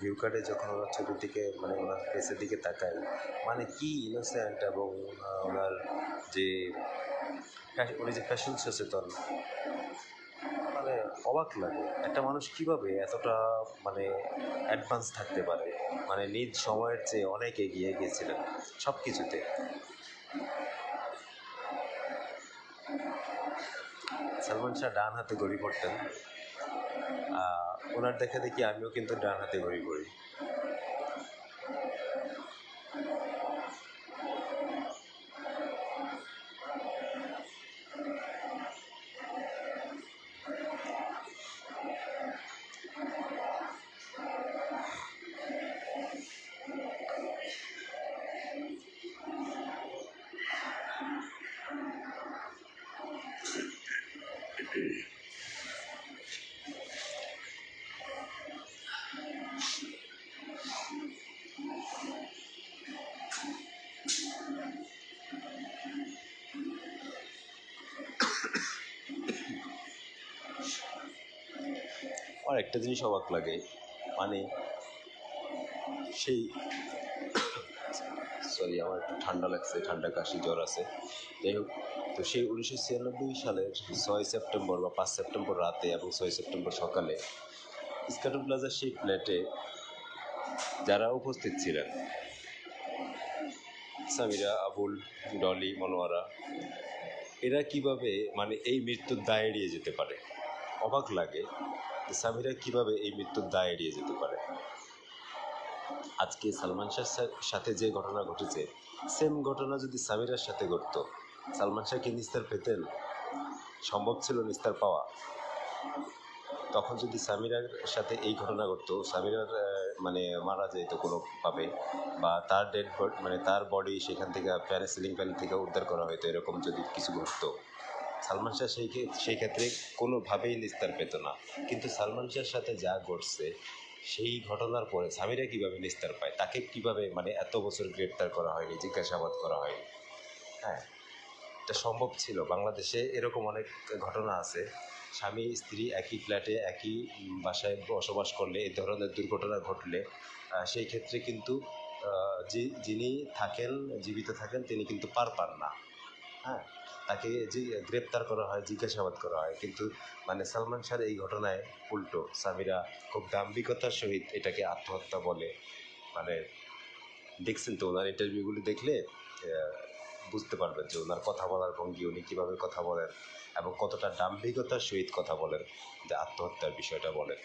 View কার্ডে যখন ওনার ছবির দিকে মানে ওনার ফেসের দিকে তাকাই মানে কি ইনোসেন্ট এবং ওনার যে উনি যে ফ্যাশন সচেতন মানে অবাক লাগে। একটা মানুষ কীভাবে এতটা মানে অ্যাডভান্স থাকতে পারে? মানে নিজ সময়ের চেয়ে অনেক এগিয়ে গিয়েছিলেন সব কিছুতে সালমান শাহ ডান হাতে গড়ি পড়তেন। ওনার দেখে দেখি আমিও কিন্তু ডান হাতে ঘড়ি পড়ি। আর একটা জিনিস অবাক লাগে। মানে সেই সরি, আমার একটু ঠান্ডা লাগছে, ঠান্ডা কাশি, জ্বর আছে। যাই হোক, তো সেই উনিশশো ছিয়ানব্বই সালের ছয় সেপ্টেম্বর বা পাঁচ সেপ্টেম্বর রাতে এবং ছয় সেপ্টেম্বর সকালে স্কাটু প্লাজার সেই ফ্ল্যাটে যারা উপস্থিত ছিলেন, সামিরা, আবুল, ডলি, মনোয়ারা, এরা কীভাবে মানে এই মৃত্যুর দায় এড়িয়ে যেতে পারে? অবাক লাগে যে সামিরা কীভাবে এই মৃত্যুর দায় এড়িয়ে যেতে পারে। আজকে সালমান শাহর সাথে যে ঘটনা ঘটেছে সেম ঘটনা যদি সামিরার সাথে ঘটতো, সালমান শাহ কি নিস্তার পেতেন? সম্ভব ছিল নিস্তার পাওয়া? তখন যদি সামিরার সাথে এই ঘটনা ঘটতো, সামিরার মানে মারা যেত কোনোভাবে বা তার ডেড মানে তার বডি সেখান থেকে প্যারাসিলিং সিলিং ফ্যান থেকে উদ্ধার করা হতো এরকম যদি কিছু ঘটতো। সালমান শাহ সেই সেই ক্ষেত্রে কোনোভাবেই নিস্তার পেত না। কিন্তু সালমান শাহর সাথে যা ঘটছে, সেই ঘটনার পরে সামিরা কীভাবে নিস্তার পায়, তাকে কীভাবে মানে এত বছর গ্রেপ্তার করা হয়নি, জিজ্ঞাসাবাদ করা হয়নি? হ্যাঁ এটা সম্ভব ছিল। বাংলাদেশে এরকম অনেক ঘটনা আছে। স্বামী, স্ত্রী একই ফ্ল্যাটে একই বাসায় বসবাস করলে, এই ধরনের দুর্ঘটনা ঘটলে সেই ক্ষেত্রে কিন্তু যিনি থাকেন, জীবিত থাকেন, তিনি কিন্তু পার পান না। হ্যাঁ তাকে যে গ্রেপ্তার করা হয়, জিজ্ঞাসাবাদ করা হয়, কিন্তু মানে সালমান শাহর এই ঘটনায় উল্টো, সামিরা খুব দাম্ভিকতার সহিত এটাকে আত্মহত্যা বলে। মানে দেখছেন তো, ওনার ইন্টারভিউগুলি দেখলে বুঝতে পারবেন যে ওনার কথা বলার ভঙ্গি, উনি কীভাবে কথা বলেন এবং কতটা দাম্ভিকতার সহিত কথা বলেন, যে আত্মহত্যার বিষয়টা বলেন।